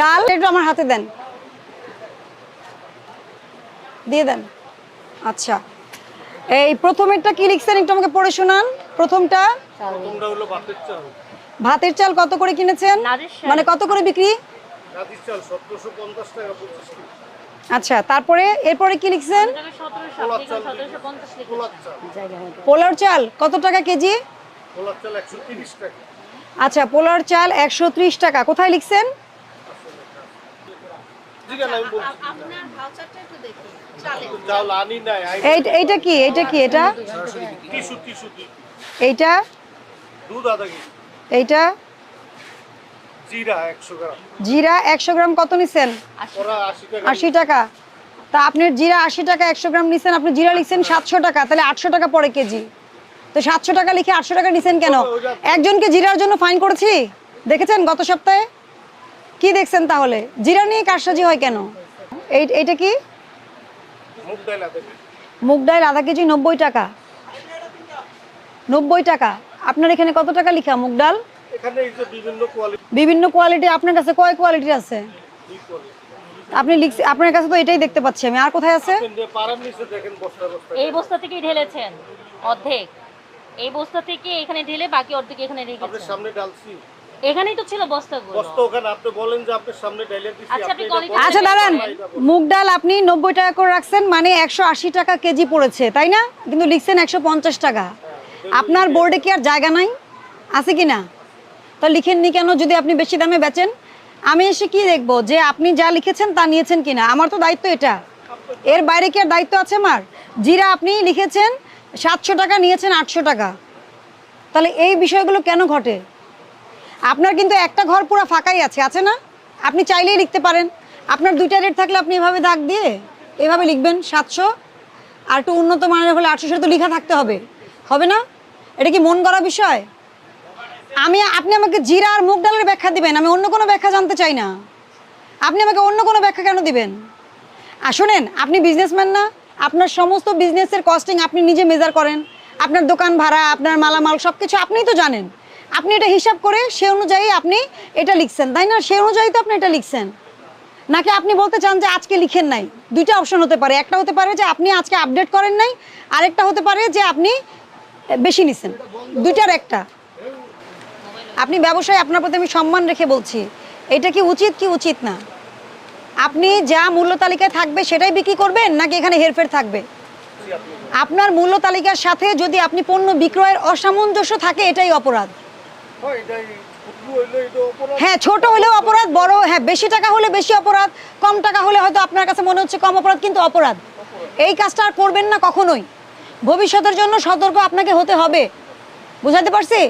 ডাল একটু আমার হাতে দেন। দিয়ে দেন। আচ্ছা। এই প্রথমেরটা কি লিখছেন একটু আমাকে পড়ে শোনান? প্রথমটা? ভাতের চাল। কত করে কিনেছেন? মানে কত করে বিক্রি? আচ্ছা তারপরে এরপরে কি লিখছেন? পোলার চাল পোলার কত টাকা কেজি? পোলার চাল একশো টাকা। আচ্ছা পোলার চাল একশো ত্রিশ টাকা। কোথায় লিখছেন? এইটা কি? এইটা কি? এটা? এইটা? এইটা? জিরা একশো গ্রাম কত আশি টাকা। তা জিরা আশি টাকা একশো গ্রাম নিছেন, আপনি জিরা লিখছেন সাতশো টাকা, তাহলে আটশো টাকা পরে কেজি। তো সাতশো টাকা লিখে আটশো টাকা নিছেন কেন? একজনকে জিরার জন্য ফাইন করেছি? দেখেছেন গত সপ্তাহে? কি দেখছেন তাহলে? জিরা নিয়ে কারসাজি হয় কেন? এই এইটা কি? মুগ ডাল আধা কেজি। মুগ ডাল আধা কেজি নব্বই টাকা। নব্বই টাকা। আপনার এখানে কত টাকা লিখা মুগ ডাল? বিভিন্ন কোয়ালিটি আপনার কাছে কয় কোয়ালিটি আছে? আপনি লিখছে আপনার কাছে তো এটাই দেখতে পাচ্ছি আমি। আর কোথায় আছে? পাড়ার নিচে দেখেন বস্তা বস্তা এই বস্তা থেকেই ঢেলেছেন। অর্ধেক। এই বস্তা থেকে এখানে ঢেলে বাকি অর্ধেক এখানে আপনার রেখেছেন সামনে ডালছি এখানেই তো ছিল বস্তাগুলো। বস্তা ওখানে আপনি বলেন যে আপনার সামনে ডাইলে দিছি আচ্ছা, আপনি আপনি আচ্ছা দাঁড়ান। মুগ ডাল আপনি নব্বই টাকা করে রাখছেন মানে একশো আশি টাকা কেজি পড়েছে তাই না? কিন্তু লিখছেন একশো পঞ্চাশ টাকা। আপনার বোর্ডে কি আর জায়গা নাই? আছে কি না? তো লিখেননি কেন যদি আপনি বেশি দামে বেচেন? আমি এসে কি দেখব যে আপনি যা লিখেছেন তা নিয়েছেন কিনা? আমার তো দায়িত্ব এটা। এর বাইরে কি আর দায়িত্ব আছে আমার? জিরা আপনি লিখেছেন সাতশো টাকা নিয়েছেন আটশো টাকা। তাহলে এই বিষয়গুলো কেন ঘটে? আপনার কিন্তু একটা ঘর পুরো ফাঁকাই আছে আছে না? আপনি চাইলেই লিখতে পারেন। আপনার দুইটা রেট থাকলে আপনি এভাবে দাগ দিয়ে এভাবে লিখবেন, সাতশো। আর একটু উন্নত মানের হলে আটশোশো তো লেখা থাকতে হবে। হবে না? এটা কি মন করা বিষয়? আমি, আপনি আমাকে জিরা আর মুগ ডালের ব্যাখ্যা দিবেন, আমি অন্য কোনো ব্যাখ্যা জানতে চাই না। আপনি আমাকে অন্য কোনো ব্যাখ্যা কেন দিবেন? আর শোনেন, আপনি বিজনেসম্যান না আপনার সমস্ত বিজনেসের কস্টিং আপনি নিজে মেজার করেন। আপনার দোকান ভাড়া, আপনার মালামাল সব কিছু আপনিই তো জানেন। আপনি এটা হিসাব করে সে অনুযায়ী আপনি এটা লিখছেন, তাই না? সে অনুযায়ী তো আপনি এটা লিখছেন। নাকি আপনি বলতে চান যে আজকে লিখেন নাই? দুইটা অপশন হতে পারে। একটা হতে পারে যে আপনি আজকে আপডেট করেন নাই, আরেকটা হতে পারে যে আপনি বেশি নিছেন। দুইটার একটা। আপনি ব্যবসায় আপনার প্রতি আমি সম্মান রেখে বলছি। এটা কি উচিত কি উচিত না? আপনি যা মূল্য তালিকায় থাকবে সেটাই বিক্রি করবেন নাকি এখানে হেরফের থাকবে? আপনার মূল্য তালিকার সাথে যদি আপনি পণ্য বিক্রয়ের অসামঞ্জস্য থাকে এটাই অপরাধ। হয় হ্যাঁ ছোট হলেও অপরাধ বড় হ্যাঁ বেশি টাকা হলে বেশি অপরাধ কম টাকা হলে হয়তো আপনার কাছে মনে হচ্ছে কম অপরাধ কিন্তু অপরাধ। এই কাজটা আর করবেন না কখনোই। ভবিষ্যতের জন্য সতর্ক আপনাকে হতে হবে। বুঝাতে পারছি?